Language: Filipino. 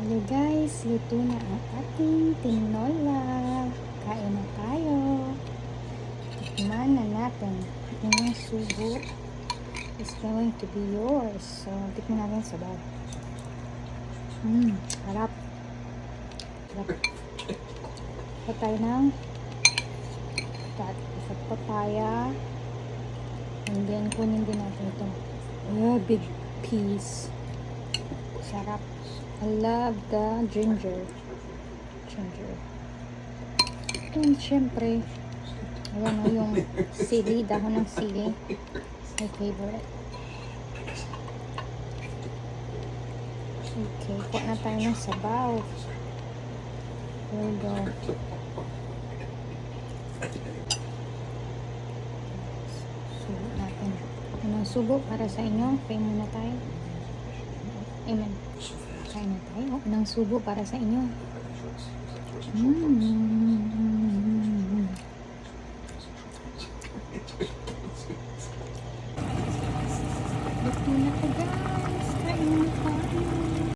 Hello guys, luto na ang ating tinola. Kain na tayo. Tikman na natin. Yung subo is going to be yours. So, tikman natin sa bar. Mmm, harap. Harap. Pa tayo ng tat sa papaya. And then, kunin din natin ito. Yeah, big piece. Sarap. I love the ginger. Ginger. And syempre, ayan o yung sili, dahon ng sili. My favorite. Okay, kuha na tayo ng sabaw. There we go. Subo natin. Unang subo para sa inyo. Pay muna tayo. Amen. Kain na tayo. Unang subo para sa inyo. Mm. Luto na ko guys.